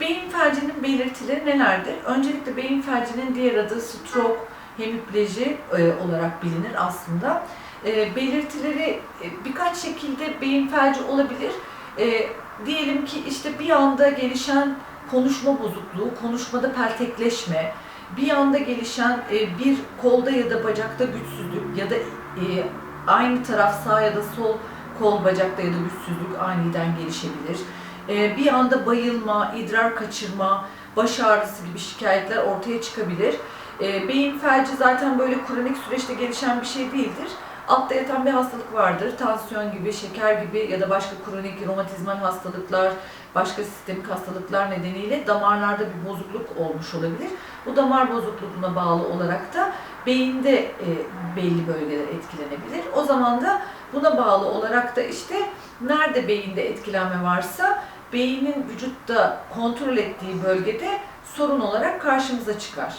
Beyin felcinin belirtileri nelerdir? Öncelikle beyin felcinin diğer adı stroke, hemipleji e, olarak bilinir aslında. E, belirtileri e, birkaç şekilde beyin felci olabilir. Diyelim ki işte bir anda gelişen konuşma bozukluğu, konuşmada peltekleşme, bir anda gelişen bir kolda ya da bacakta güçsüzlük ya da aynı taraf sağ ya da sol kol bacakta ya da güçsüzlük aniden gelişebilir. E, bir anda bayılma, idrar kaçırma, baş ağrısı gibi şikayetler ortaya çıkabilir. E, beyin felci zaten böyle kronik süreçte gelişen bir şey değildir. Altta yatan bir hastalık vardır. Tansiyon gibi, şeker gibi ya da başka kronik romatizmal hastalıklar, başka sistemik hastalıklar nedeniyle damarlarda bir bozukluk olmuş olabilir. Bu damar bozukluğuna bağlı olarak da beyinde e, belli bölgeler etkilenebilir. O zaman da buna bağlı olarak da işte nerede beyinde etkilenme varsa beynin vücutta kontrol ettiği bölgede sorun olarak karşımıza çıkar.